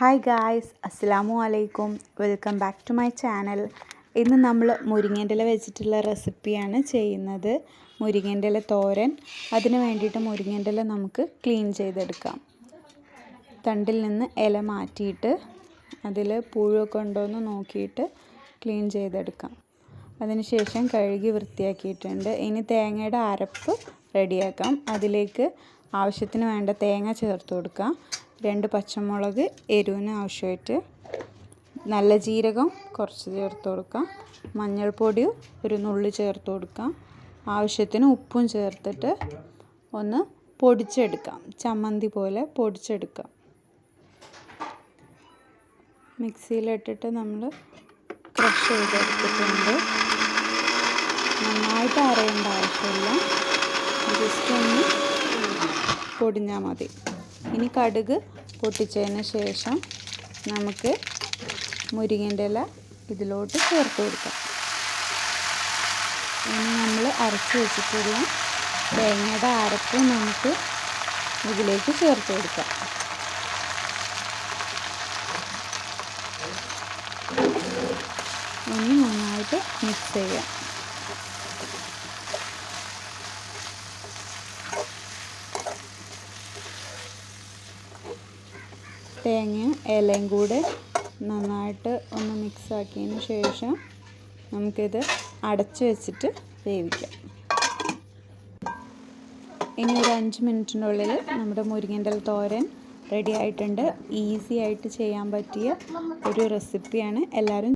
Hi guys അസ്സാമു അലൈക്കും welcome back to my channel ഇന്ന് നമ്മൾ മുരിങ്ങേന്റെ ഇല വെച്ചിട്ടുള്ള റെസിപ്പിയാണ് ചെയ്യുന്നത്. മുരിങ്ങേന്റെ ഇല തോരൻ. അതിന് വേണ്ടിയിട്ട് മുരിങ്ങേന്റെ ഇല നമുക്ക് ക്ലീൻ ചെയ്തെടുക്കാം. തണ്ടിൽ നിന്ന് ഇല മാറ്റിയിട്ട് അതിൽ പുഴുവൊക്കെ ഉണ്ടോ എന്ന് നോക്കിയിട്ട് ക്ലീൻ ചെയ്തെടുക്കാം. അതിനുശേഷം കഴുകി വൃത്തിയാക്കിയിട്ടുണ്ട്. ഇനി തേങ്ങയുടെ അരപ്പ് റെഡിയാക്കാം അതിലേക്ക് ആവശ്യത്തിന് വേണ്ട തേങ്ങ ചേർത്ത് കൊടുക്കാം. രണ്ട് പച്ചമുളക് എരിവിന് ആവശ്യമായിട്ട്. നല്ല ജീരകം കുറച്ച് ചേർത്ത് കൊടുക്കാം. മഞ്ഞൾപ്പൊടിയും ഒരു നുള്ളി ചേർത്ത് കൊടുക്കാം. ആവശ്യത്തിന് ഉപ്പും ചേർത്തിട്ട് ഒന്ന് പൊടിച്ചെടുക്കാം. ചമ്മന്തി പോലെ പൊടിച്ചെടുക്കാം. മിക്സിയിലിട്ടിട്ട് നമ്മൾ ക്രഷ് ചെയ്തെടുത്തിട്ടുണ്ട്. നന്നായിട്ട് അരയേണ്ട ആവശ്യമില്ല. ജസ്റ്റ് ഒന്ന് പൊടിഞ്ഞാൽ മതി. ഇനി കടുക് പൊട്ടിച്ചതിന് ശേഷം നമുക്ക് മുരിങ്ങന്റെ ഇല ഇതിലോട്ട് ചേർത്ത് കൊടുക്കാം. ഇനി നമ്മൾ അരച്ച് വെച്ചിട്ടുള്ള തേങ്ങയുടെ അരപ്പ് നമുക്ക് ഇതിലേക്ക് ചേർത്ത് കൊടുക്കാം. ഇനി നന്നായിട്ട് മിക്സ് ചെയ്യാം. തേങ്ങയും ഇലയും കൂടെ നന്നായിട്ട് ഒന്ന് മിക്സാക്കിയതിന് ശേഷം നമുക്കിത് അടച്ചു വെച്ചിട്ട് വേവിക്കാം. ഇനി ഒരു അഞ്ച് മിനിറ്റിനുള്ളിൽ നമ്മുടെ മുരിങ്ങന്റെ തോരൻ റെഡി ആയിട്ടുണ്ട്. ഈസി ആയിട്ട് ചെയ്യാൻ പറ്റിയ ഒരു റെസിപ്പിയാണ്. എല്ലാവരും